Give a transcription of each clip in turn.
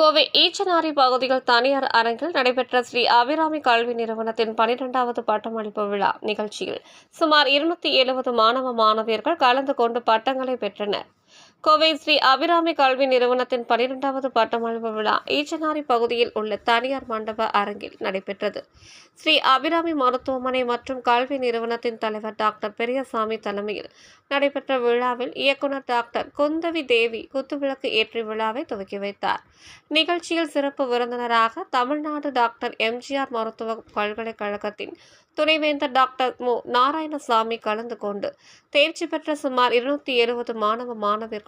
கோவை ஈச்சனாரி பகுதியில் தனியார் அரங்கில் நடைபெற்ற ஸ்ரீ அபிராமி கல்வி நிறுவனத்தின் பனிரெண்டாவது பட்டமளிப்பு விழா நிகழ்ச்சியில் சுமார் இருநூத்தி எழுபது மாணவ மாணவியர்கள் கலந்து கொண்டு பட்டங்களை பெற்றனர். கோவை ஸ்ரீ அபிராமி கல்வி நிறுவனத்தின் பனிரெண்டாவது பட்டமளிப்பு விழா ஈச்சனாரி பகுதியில் உள்ள தனியார் மண்டப அரங்கில் நடைபெற்றது. ஸ்ரீ அபிராமி மருத்துவமனை மற்றும் கல்வி நிறுவனத்தின் தலைவர் டாக்டர் பெரியசாமி தலைமையில் நடைபெற்ற விழாவில் இயக்குனர் டாக்டர் குந்தவி தேவி குத்துவிளக்கு ஏற்றி விழாவை துவக்கி வைத்தார். நிகழ்ச்சியில் சிறப்பு விருந்தினராக தமிழ்நாடு டாக்டர் எம்ஜிஆர் மருத்துவ பல்கலைக்கழகத்தின் துணைவேந்தர் டாக்டர் மு. நாராயணசாமி கலந்து கொண்டு தேர்ச்சி பெற்ற சுமார் இருநூத்தி எழுபது மாணவ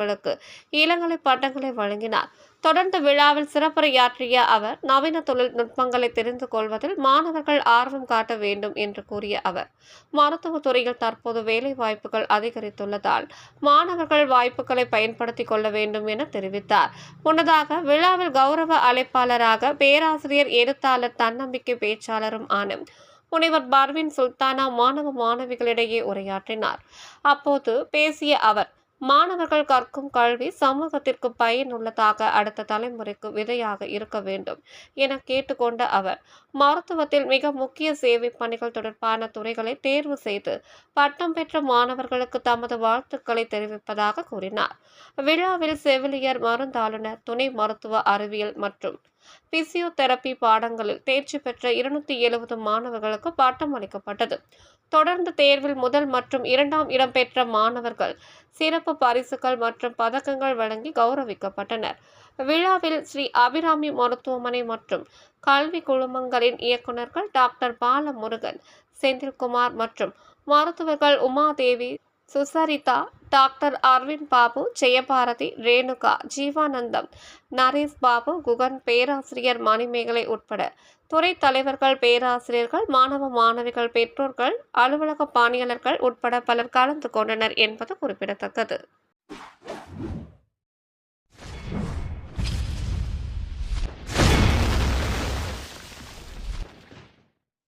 மாணவர்களுக்கு இளங்கலை பட்டங்களை வழங்கினார். தொடர்ந்து விழாவில் சிறப்புரையாற்றிய அவர் நவீன தொழில்நுட்பங்களை தெரிந்து கொள்வதில் மாணவர்கள் ஆர்வம் காட்ட வேண்டும் என்று கூறிய அவர் மருத்துவத் துறையில் தற்போது வேலை வாய்ப்புகள் அதிகரித்துள்ளதால் மாணவர்கள் வாய்ப்புகளை பயன்படுத்திக் கொள்ள வேண்டும் என தெரிவித்தார். முன்னதாக விழாவில் கௌரவ அழைப்பாளராக பேராசிரியர் எழுத்தாளர் தன்னம்பிக்கை பேச்சாளரும் ஆன முனைவர் பர்வின் சுல்தானா மாணவ மாணவிகளிடையே உரையாற்றினார். அப்போது பேசிய அவர் மாணவர்கள் கற்கும் கல்வி சமூகத்திற்கு பயனுள்ளதாக அடுத்த தலைமுறைக்கு விதையாக இருக்க வேண்டும் என கேட்டுக்கொண்ட அவர் மருத்துவத்தில் மிக முக்கிய சேவை பணிகள் தொடர்பான துறைகளை தேர்வு செய்து பட்டம் பெற்ற மாணவர்களுக்கு தமது வாழ்த்துக்களை தெரிவிப்பதாக கூறினார். விழாவில் செவிலியர் மருந்தாளுநர் துணை மருத்துவ அறிவியல் மற்றும் பிசியோதெரப்பி பாடங்களில் தேர்ச்சி பெற்ற இருநூத்தி எழுபது மாணவர்களுக்கு பட்டம் அளிக்கப்பட்டது. தொடர்ந்து தேர்வில் முதல் மற்றும் இரண்டாம் இடம் பெற்ற மாணவர்கள் சிறப்பு பரிசுகள் மற்றும் பதக்கங்கள் வழங்கி கௌரவிக்கப்பட்டனர். விழாவில் ஸ்ரீ அபிராமி மருத்துவமனை மற்றும் கல்வி குழுமங்களின் இயக்குநர்கள் டாக்டர் பாலமுருகன் செந்தில்குமார் மற்றும் மருத்துவர்கள் உமாதேவி சுசரிதா டாக்டர் அரவிந்த் பாபு ஜெயபாரதி ரேணுகா ஜீவானந்தம் நரேஷ் பாபு குகன் பேராசிரியர் மணிமேகலை உட்பட துறை தலைவர்கள் பேராசிரியர்கள் மாணவ மாணவிகள் பெற்றோர்கள் அலுவலக பணியாளர்கள் உட்பட பலர் கலந்து கொண்டனர் என்பது குறிப்பிடத்தக்கது.